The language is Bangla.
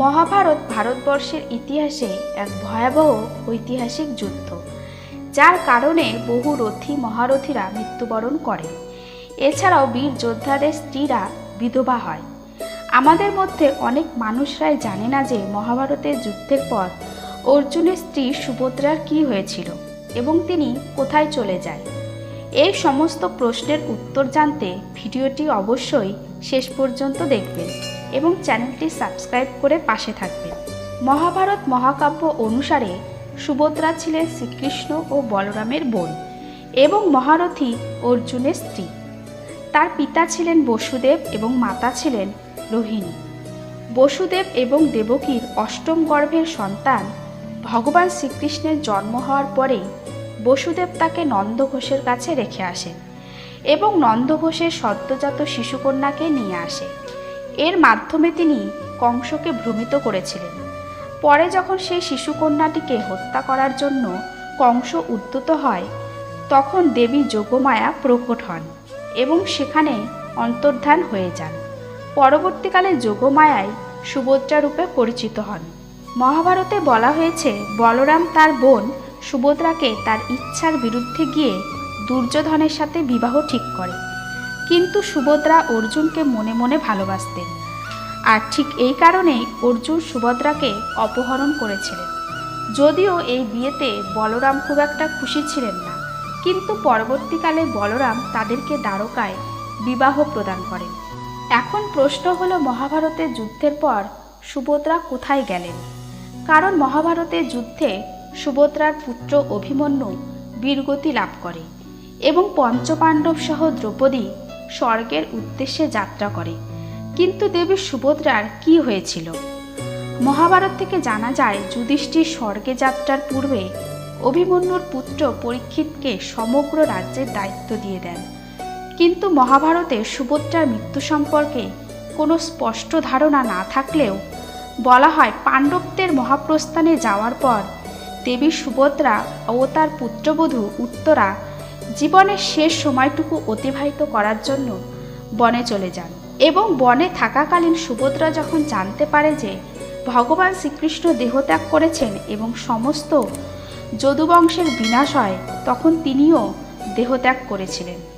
মহাভারত ভারতবর্ষের ইতিহাসে এক ভয়াবহ ঐতিহাসিক যুদ্ধ, যার কারণে বহু রথী মহারথীরা মৃত্যুবরণ করে। এছাড়াও বীর যোদ্ধাদের স্ত্রীরা বিধবা হয়। আমাদের মধ্যে অনেক মানুষরাই জানে না যে মহাভারতের যুদ্ধের পর অর্জুনের স্ত্রী সুভদ্রার কী হয়েছিল এবং তিনি কোথায় চলে যায়। এই সমস্ত প্রশ্নের উত্তর জানতে ভিডিওটি অবশ্যই শেষ পর্যন্ত দেখবেন। এবং চ্যানেলটি সাবস্ক্রাইব করে পাশে থাকবেন মহাভারত মহাকাব্য অনুসারে সুভদ্রা ছিলেন শ্রীকৃষ্ণ ও বলরামের বোন এবং মহারথী অর্জুনের স্ত্রী। তার পিতা ছিলেন বসুদেব এবং মাতা ছিলেন রোহিণী। বসুদেব এবং দেবকীর অষ্টম গর্ভের সন্তান ভগবান শ্রীকৃষ্ণের জন্ম হওয়ার পরেই বসুদেব তাকে নন্দঘোষের কাছে রেখে আসেন এবং নন্দঘোষের সদ্যজাত শিশুকন্যাকে নিয়ে আসে। এর মাধ্যমে তিনি কংসকে ভ্রমিত করেছিলেন। পরে যখন সেই শিশুকন্যাটিকে হত্যা করার জন্য কংস উদ্যত হয়, তখন দেবী যোগমায়া প্রকট হন এবং সেখানে অন্তর্ধান হয়ে যান। পরবর্তীকালে যোগমায়ায় সুভদ্রা রূপে পরিচিত হন। মহাভারতে বলা হয়েছে, বলরাম তার বোন সুভদ্রাকে তার ইচ্ছার বিরুদ্ধে গিয়ে দুর্যোধনের সাথে বিবাহ ঠিক করে। কিন্তু সুভদ্রা অর্জুনকে মনে মনে ভালোবাসতেন। আর ঠিক এই কারণেই অর্জুন সুভদ্রাকে অপহরণ করেছিলেন। যদিও এই বিয়েতে বলরাম খুব একটা খুশি ছিলেন না, কিন্তু পরবর্তীকালে বলরাম তাদেরকে দ্বারকায় বিবাহ প্রদান করেন। এখন প্রশ্ন হলো মহাভারতের যুদ্ধের পর সুভদ্রা কোথায় গেলেন? কারণ মহাভারতের যুদ্ধে সুভদ্রার পুত্র অভিমন্যু বীরগতি লাভ করে এবং পঞ্চপাণ্ডব সহ দ্রৌপদী স্বর্গের উদ্দেশ্যে যাত্রা করে। কিন্তু দেবী সুভদ্রার কি হয়েছিল? মহাভারত থেকে জানা যায়, যুধিষ্ঠির স্বর্গে যাত্রার পূর্বে অভিমন্যুর পুত্র পরীক্ষিতকে সমগ্র রাজ্যের দায়িত্ব দিয়ে দেন। কিন্তু মহাভারতে সুভদ্রার মৃত্যু সম্পর্কে কোনো স্পষ্ট ধারণা না থাকলেও বলা হয়, পাণ্ডবদের মহাপ্রস্থানে যাওয়ার পর দেবী সুভদ্রা ও তার পুত্রবধূ উত্তরা জীবনের শেষ সময়টুকু অতিবাহিত করার জন্য বনে চলে যান এবং বনে থাকাকালীন সুভদ্রা যখন জানতে পারে যে ভগবান শ্রীকৃষ্ণ দেহত্যাগ করেছেন এবং সমস্ত যদুবংশের বিনাশ হয়, তখন তিনিও দেহত্যাগ করেছিলেন।